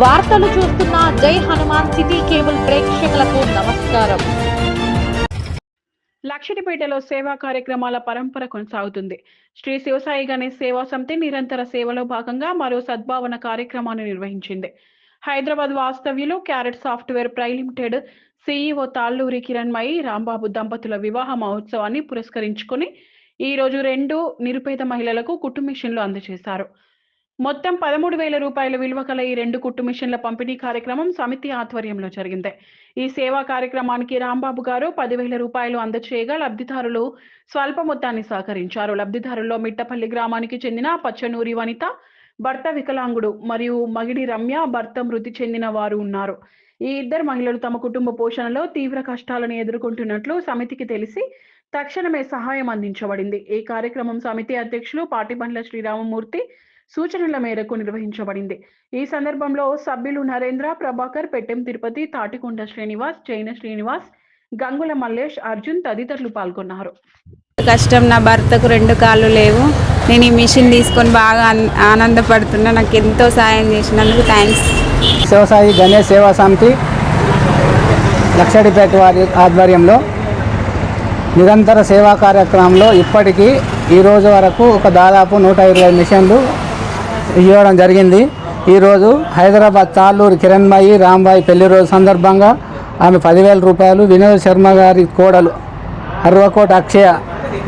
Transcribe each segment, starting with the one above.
వార్తలు చూస్తున్న జై హనుమాన్ సిటీ కేబుల్ ప్రేక్షకులకు నమస్కారం. లక్షటిపేటలో సేవా కార్యక్రమాల పరంపర కొనసాగుతుంది. శ్రీ శివసాయి గణేష్ సేవా సమితి నిరంతర సేవలో భాగంగా మరో సద్భావన కార్యక్రమాన్ని నిర్వహించింది. హైదరాబాద్ వాస్తవ్యులు క్యారెట్ సాఫ్ట్వేర్ ప్రై లిమిటెడ్ సీఈఓ తాళ్ళూరి కిరణ్మయి రాంబాబు దంపతుల వివాహ మహోత్సవాన్ని పురస్కరించుకొని ఈ రోజు రెండు నిరుపేద మహిళలకు కుటుంబ మిషన్లు అందజేశారు. మొత్తం పదమూడు వేల రూపాయల విలువ కల ఈ రెండు కుట్టు మిషన్ల పంపిణీ కార్యక్రమం సమితి ఆధ్వర్యంలో జరిగింది. ఈ సేవా కార్యక్రమానికి రాంబాబు గారు పదివేల రూపాయలు అందచేయగా లబ్ధిదారులు స్వల్ప మొత్తాన్ని సహకరించారు. లబ్ధిదారుల్లో మిట్టపల్లి గ్రామానికి చెందిన పచ్చనూరి వనిత భర్త వికలాంగుడు మరియు మగిడి రమ్య భర్త మృతి చెందిన వారు ఉన్నారు. ఈ ఇద్దరు మహిళలు తమ కుటుంబ పోషణలో తీవ్ర కష్టాలను ఎదుర్కొంటున్నట్లు సమితికి తెలిసి తక్షణమే సహాయం అందించబడింది. ఈ కార్యక్రమం సమితి అధ్యక్షులు పాటిబండ్ల శ్రీరామమూర్తి సూచనల మేరకు నిర్వహించబడింది. ఈ సందర్భంలో సభ్యులు నరేంద్ర ప్రభాకర్ పెట్టెం తిరుపతి తాటికొండ శ్రీనివాస్ జైన శ్రీనివాస్ గంగుల మల్లేష్ అర్జున్ తదితరులు పాల్గొన్నారు. కష్టం నా భర్తకు రెండు కాళ్ళు లేవు. నేను ఈ మిషన్ తీసుకొని బాగా ఆన్- ఆనందపడుతున్నా. నాకు ఎంతో సాయం చేసినందుకు థ్యాంక్స్ శివసాయి గణేష్ సేవా సమితి లక్షడిపేట వారి ఆధ్వర్యంలో నిరంతర సేవా కార్యక్రమంలో ఇప్పటికీ ఈ రోజు వరకు ఒక దాదాపు నూట ఇరవై మిషన్లు ఇవ్వడం జరిగింది. ఈరోజు హైదరాబాద్ తాళ్ళూరు కిరణ్మయి రాంబాయి పెళ్ళి రోజు సందర్భంగా ఆమె పదివేల రూపాయలు వినోద్ శర్మ గారి కోడలు అరవకోట అక్షయ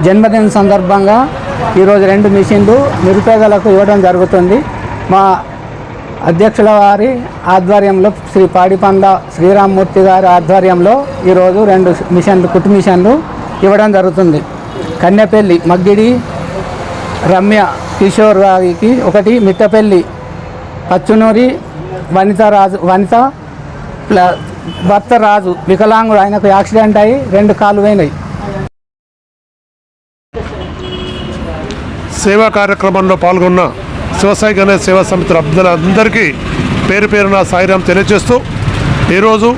జన్మదిన సందర్భంగా ఈరోజు రెండు మిషన్లు నిరుపేదలకు ఇవ్వడం జరుగుతుంది. మా అధ్యక్షుల వారి ఆధ్వర్యంలో శ్రీ పాడిపండ్ల శ్రీరామ్మూర్తి గారి ఆధ్వర్యంలో ఈరోజు రెండు మిషన్లు కుట్టు మిషన్లు ఇవ్వడం జరుగుతుంది. కన్నెపల్లి మగ్గిడి రమ్య కిషోర్ గారికి ఒకటి మిట్టపల్లి పచ్చునూరి వనిత రాజు వనిత భర్త రాజు వికలాంగుడు. ఆయనకు యాక్సిడెంట్ అయ్యి రెండు కాలు పోయినాయి. సేవా కార్యక్రమంలో పాల్గొన్న శివసాయి గణేష్ సేవా సమితి అందరికీ పేరు పేరున సాయిరాం తెలియజేస్తూ ఈరోజు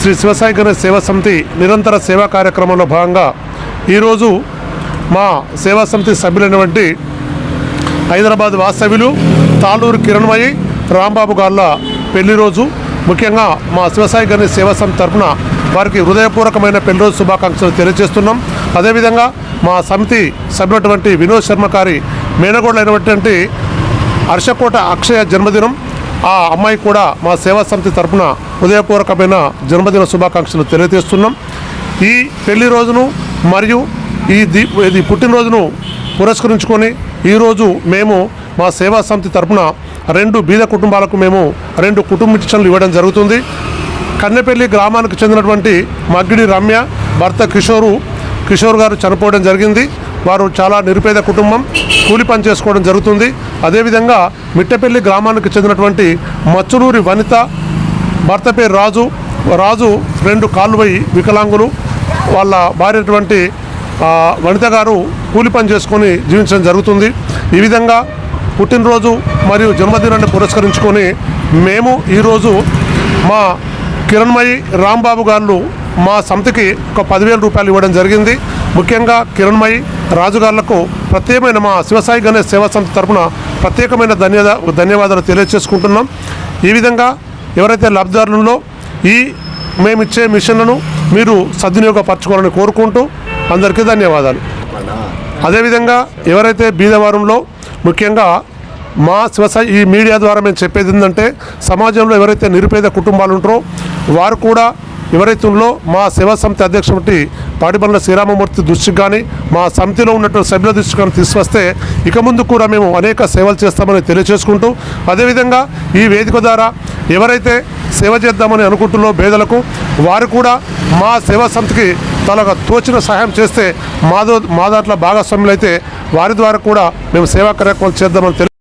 శ్రీ శివసాయి గణేష్ సేవా సమితి నిరంతర సేవా కార్యక్రమంలో భాగంగా ఈరోజు మా సేవా సమితి సభ్యులైనటువంటి హైదరాబాద్ వాస్తవ్యులు తాళూరు కిరణ్మయి రాంబాబు గార్ల పెళ్ళి రోజు. ముఖ్యంగా మా శివసాయి గారి సేవా తరఫున వారికి హృదయపూర్వకమైన పెళ్ళిరోజు శుభాకాంక్షలు తెలియజేస్తున్నాం. అదేవిధంగా మా సమితి సభ్యులటువంటి వినోద్ శర్మ గారి మేనగోడలైనటువంటి హర్షకోట అక్షయ జన్మదినం. ఆ అమ్మాయి కూడా మా సేవా సమితి తరఫున హృదయపూర్వకమైన జన్మదిన శుభాకాంక్షలు తెలియజేస్తున్నాం. ఈ పెళ్ళి రోజును మరియు ఈ దీ ఇది పుట్టినరోజును పురస్కరించుకొని ఈరోజు మేము మా సేవా సమితి తరపున రెండు బీద కుటుంబాలకు మేము రెండు కుటుంబ మిషన్లు ఇవ్వడం జరుగుతుంది. కన్నెపల్లి గ్రామానికి చెందినటువంటి మగ్గిడి రమ్య భర్త కిషోరు కిషోర్ గారు చనిపోవడం జరిగింది. వారు చాలా నిరుపేద కుటుంబం కూలి పని చేసుకోవడం జరుగుతుంది. అదేవిధంగా మిట్టపల్లి గ్రామానికి చెందినటువంటి మచ్చులూరి వనిత భర్త పేరు రాజు రాజు రెండు కాళ్ళు వికలాంగులు వాళ్ళ భార్యటువంటి వనిత గారు కూలి పని చేసుకొని జీవించడం జరుగుతుంది. ఈ విధంగా పుట్టినరోజు మరియు జన్మదినాన్ని పురస్కరించుకొని మేము ఈరోజు మా కిరణ్మయి రాంబాబు గారు మా సంతకి ఒక పదివేల రూపాయలు ఇవ్వడం జరిగింది. ముఖ్యంగా కిరణ్మయి రాజుగారులకు ప్రత్యేకమైన మా శివసాయి గణేష్ సేవా సంస్థ తరఫున ప్రత్యేకమైన ధన్యవాద ధన్యవాదాలు తెలియజేసుకుంటున్నాం ఈ విధంగా ఎవరైతే లబ్ధిదారులలో ఈ మేమిచ్చే మిషన్లను మీరు సద్వినియోగపరచుకోవాలని కోరుకుంటూ అందరికీ ధన్యవాదాలు. అదేవిధంగా ఎవరైతే బీదవారంలో ముఖ్యంగా మా శివసాయి ఈ మీడియా ద్వారా మేము చెప్పేది ఏంటంటే సమాజంలో ఎవరైతే నిరుపేద కుటుంబాలు ఉంటారో వారు కూడా ఎవరైతే మా సేవా సమితి అధ్యక్షుడి పాడిబండ్ల శ్రీరామమూర్తి దృష్టికి కానీ మా సమితిలో ఉన్నటువంటి సభ్యుల దృష్టికి కానీ తీసుకొస్తే ఇక ముందు కూడా మేము అనేక సేవలు చేస్తామని తెలియజేసుకుంటూ అదేవిధంగా ఈ వేదిక ద్వారా ఎవరైతే సేవ చేద్దామని అనుకుంటున్నో పేదలకు వారు కూడా మా సేవా సమితికి తనకు తోచిన సహాయం చేస్తే మాదో మా దాంట్లో భాగస్వాములు అయితే వారి ద్వారా కూడా మేము సేవా కార్యక్రమాలు చేద్దామని తెలియ